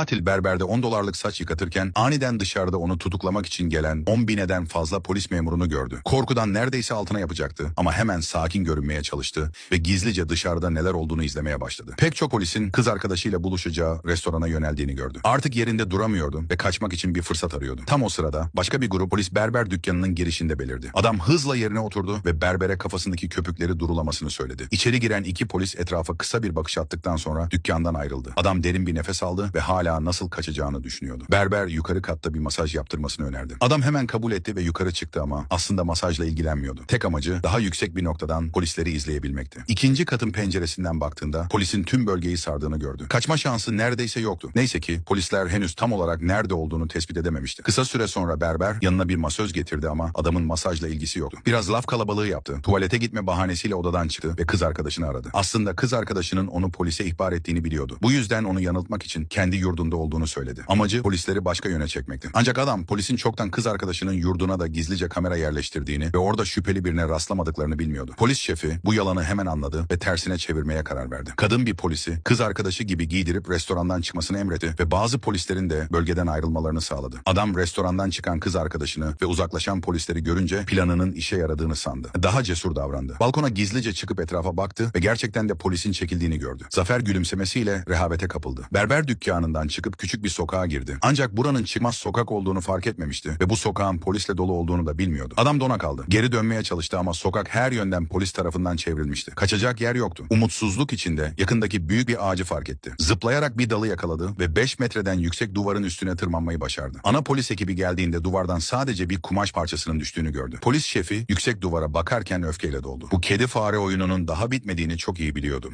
Katil berberde 10 dolarlık saç yıkatırken aniden dışarıda onu tutuklamak için gelen 10 bineden fazla polis memurunu gördü. Korkudan neredeyse altına yapacaktı ama hemen sakin görünmeye çalıştı ve gizlice dışarıda neler olduğunu izlemeye başladı. Pek çok polisin kız arkadaşıyla buluşacağı restorana yöneldiğini gördü. Artık yerinde duramıyordu ve kaçmak için bir fırsat arıyordu. Tam o sırada başka bir grup polis berber dükkanının girişinde belirdi. Adam hızla yerine oturdu ve berbere kafasındaki köpükleri durulamasını söyledi. İçeri giren iki polis etrafa kısa bir bakış attıktan sonra dükkandan ayrıldı. Adam derin bir nefes aldı ve hala nasıl kaçacağını düşünüyordu. Berber yukarı katta bir masaj yaptırmasını önerdi. Adam hemen kabul etti ve yukarı çıktı ama aslında masajla ilgilenmiyordu. Tek amacı daha yüksek bir noktadan polisleri izleyebilmekti. İkinci katın penceresinden baktığında polisin tüm bölgeyi sardığını gördü. Kaçma şansı neredeyse yoktu. Neyse ki polisler henüz tam olarak nerede olduğunu tespit edememişti. Kısa süre sonra berber yanına bir masöz getirdi ama adamın masajla ilgisi yoktu. Biraz laf kalabalığı yaptı. Tuvalete gitme bahanesiyle odadan çıktı ve kız arkadaşını aradı. Aslında kız arkadaşının onu polise ihbar ettiğini biliyordu. Bu yüzden onu yanıltmak için kendi yurdunda olduğunu söyledi. Amacı polisleri başka yöne çekmekti. Ancak adam polisin çoktan kız arkadaşının yurduna da gizlice kamera yerleştirdiğini ve orada şüpheli birine rastlamadıklarını bilmiyordu. Polis şefi bu yalanı hemen anladı ve tersine çevirmeye karar verdi. Kadın bir polisi kız arkadaşı gibi giydirip restorandan çıkmasını emretti ve bazı polislerin de bölgeden ayrılmalarını sağladı. Adam restorandan çıkan kız arkadaşını ve uzaklaşan polisleri görünce planının işe yaradığını sandı. Daha cesur davrandı. Balkona gizlice çıkıp etrafa baktı ve gerçekten de polisin çekildiğini gördü. Zafer gülümsemesiyle rehavete kapıldı. Berber dükkanından çıkıp küçük bir sokağa girdi. Ancak buranın çıkmaz sokak olduğunu fark etmemişti ve bu sokağın polisle dolu olduğunu da bilmiyordu. Adam dona kaldı. Geri dönmeye çalıştı ama sokak her yönden polis tarafından çevrilmişti. Kaçacak yer yoktu. Umutsuzluk içinde yakındaki büyük bir ağacı fark etti. Zıplayarak bir dalı yakaladı ve 5 metreden yüksek duvarın üstüne tırmanmayı başardı. Ana polis ekibi geldiğinde duvardan sadece bir kumaş parçasının düştüğünü gördü. Polis şefi yüksek duvara bakarken öfkeyle doldu. Bu kedi fare oyununun daha bitmediğini çok iyi biliyordu.